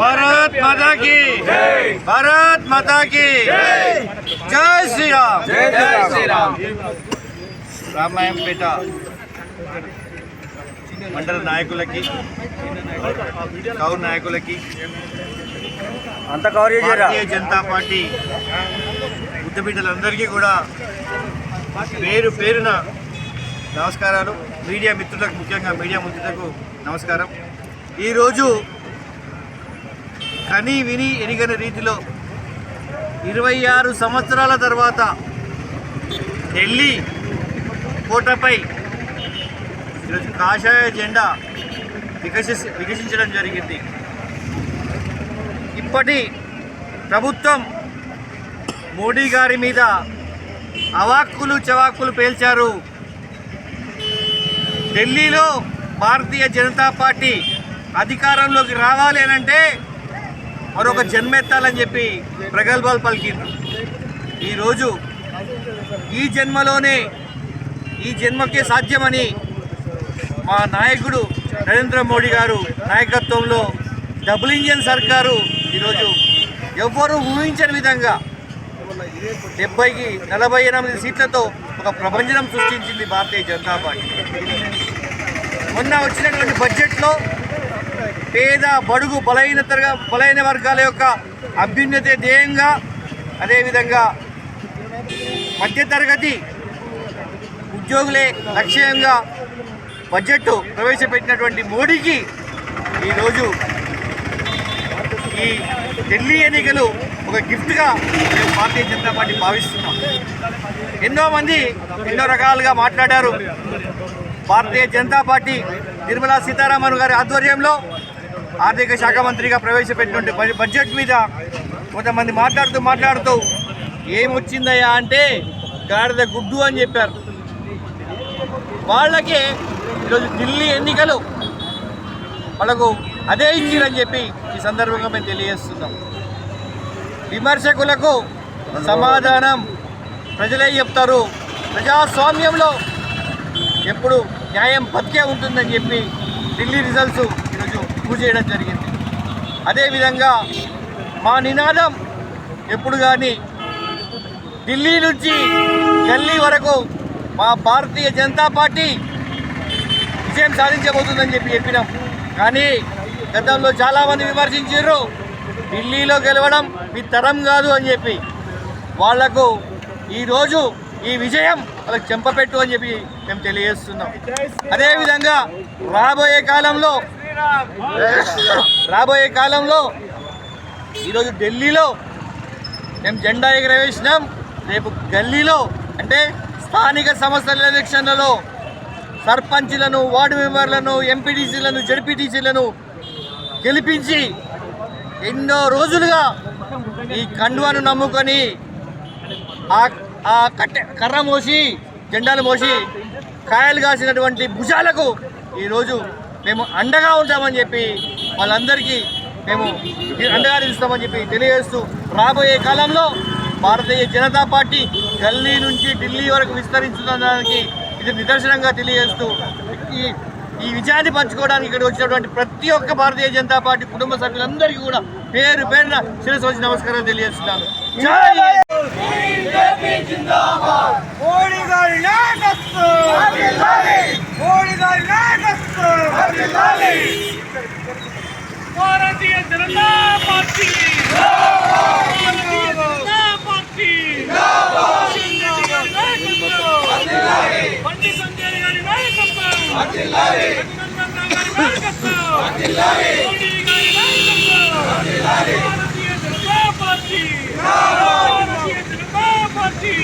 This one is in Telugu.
భారత్ మాతా की। భారత్ మాతా की। జై శ్రీరామ్ జై శ్రీరామ్. రామాయంపేట మండల నాయకులకి కౌర్ నాయకులకి అంత కవర్ భారతీయ జనతా పార్టీ బుద్ధబిడ్డలందరికీ కూడా పేరు పేరున నమస్కారాలు. మీడియా మిత్రులకు ముఖ్యంగా మీడియా మిత్రులకు నమస్కారం. ఈరోజు కని విని ఎరిగని రీతిలో ఇరవై ఆరు సంవత్సరాల తర్వాత ఢిల్లీ కోటపై ఈరోజు కాషాయ జెండా వికసి వికసించడం జరిగింది. ఇప్పటి ప్రభుత్వం మోడీ గారి మీద అవాక్కులు చవాక్కులు పేల్చారు. ఢిల్లీలో భారతీయ జనతా పార్టీ అధికారంలోకి రావాలి అనంటే మరొక జన్మెత్తాలని చెప్పి ప్రగల్భాలు పలికింది ఈరోజు ఈ జన్మలోనే ఈ జన్మకే సాధ్యమని మా నాయకుడు నరేంద్ర మోడీ గారు నాయకత్వంలో డబుల్ ఇంజన్ సర్కారు ఈరోజు ఎవ్వరూ ఊహించని విధంగా డెబ్బైకి నలభై ఎనిమిది సీట్లతో ఒక ప్రపంచం సృష్టించింది భారతీయ జనతా పార్టీ. మొన్న వచ్చినటువంటి బడ్జెట్లో పేద బడుగు బలహీన తరగ బలహీన వర్గాల యొక్క అభ్యున్నతి ధ్యేయంగా అదేవిధంగా మధ్యతరగతి ఉద్యోగులే లక్ష్యంగా బడ్జెట్ ప్రవేశపెట్టినటువంటి మోడీకి ఈరోజు ఈ ఢిల్లీ ఎన్నికలు ఒక గిఫ్ట్గా మేము భారతీయ జనతా పార్టీ భావిస్తున్నాం. ఎన్నో మంది ఎన్నో రకాలుగా మాట్లాడారు. భారతీయ జనతా పార్టీ నిర్మలా సీతారామన్ గారి ఆధ్వర్యంలో ఆర్థిక శాఖ మంత్రిగా ప్రవేశపెట్టినటువంటి బడ్జెట్- బడ్జెట్ మీద కొంతమంది మాట్లాడుతూ మాట్లాడుతూ ఏమొచ్చిందయ్యా అంటే గాడిద గుడ్డు అని చెప్పారు. వాళ్ళకే ఈరోజు ఢిల్లీ ఎన్నికలు. వాళ్ళకు అదే ఇచ్చిరని చెప్పి ఈ సందర్భంగా మేము తెలియజేస్తున్నాం. విమర్శకులకు సమాధానం ప్రజలే చెప్తారు. ప్రజాస్వామ్యంలో ఎప్పుడు న్యాయం బతికే ఉంటుందని చెప్పి ఢిల్లీ రిజల్ట్స్ పూజ చేయడం జరిగింది. అదేవిధంగా మా నినాదం ఎప్పుడు కానీ ఢిల్లీ నుంచి ఢిల్లీ వరకు మా భారతీయ జనతా పార్టీ విజయం సాధించబోతుందని చెప్పి చెప్పినాం. కానీ గతంలో చాలామంది విమర్శించారు ఢిల్లీలో గెలవడం మీ తరం కాదు అని చెప్పి. వాళ్ళకు ఈరోజు ఈ విజయం వాళ్ళకి చెంపపెట్టు అని చెప్పి మేము తెలియజేస్తున్నాం. అదేవిధంగా రాబోయే కాలంలో రాబోయే కాలంలో ఈరోజు ఢిల్లీలో మేము జెండా ఎగరవేసినాం. రేపు గల్లీలో అంటే స్థానిక సంస్థల ఎలక్షన్లలో సర్పంచ్లను వార్డు మెంబర్లను ఎంపీటీసీలను జడ్పీటీసీలను గెలిపించి ఎన్నో రోజులుగా ఈ కండువాను నమ్ముకొని ఆ ఆ కట్టె కర్ర మోసి జెండాలు మోసి కాయలు కాసినటువంటి భుజాలకు ఈరోజు మేము అండగా ఉంటామని చెప్పి వాళ్ళందరికీ మేము అండగా నిలుస్తామని చెప్పి తెలియజేస్తూ రాబోయే కాలంలో భారతీయ జనతా పార్టీ గల్లీ నుంచి ఢిల్లీ వరకు విస్తరించడానికి ఇది నిదర్శనంగా తెలియజేస్తూ ఈ ఈ విజయాన్ని పంచుకోవడానికి ఇక్కడ వచ్చినటువంటి ప్రతి ఒక్క భారతీయ జనతా పార్టీ కుటుంబ సభ్యులందరికీ కూడా పేరు పేరున శిరస్సు వచ్చి నమస్కారం తెలియజేస్తున్నాను. జై మోడీ గారి నాయకత్వం! మోడీ గారి నాయకత్వం! ಪಾರ್ಟಿ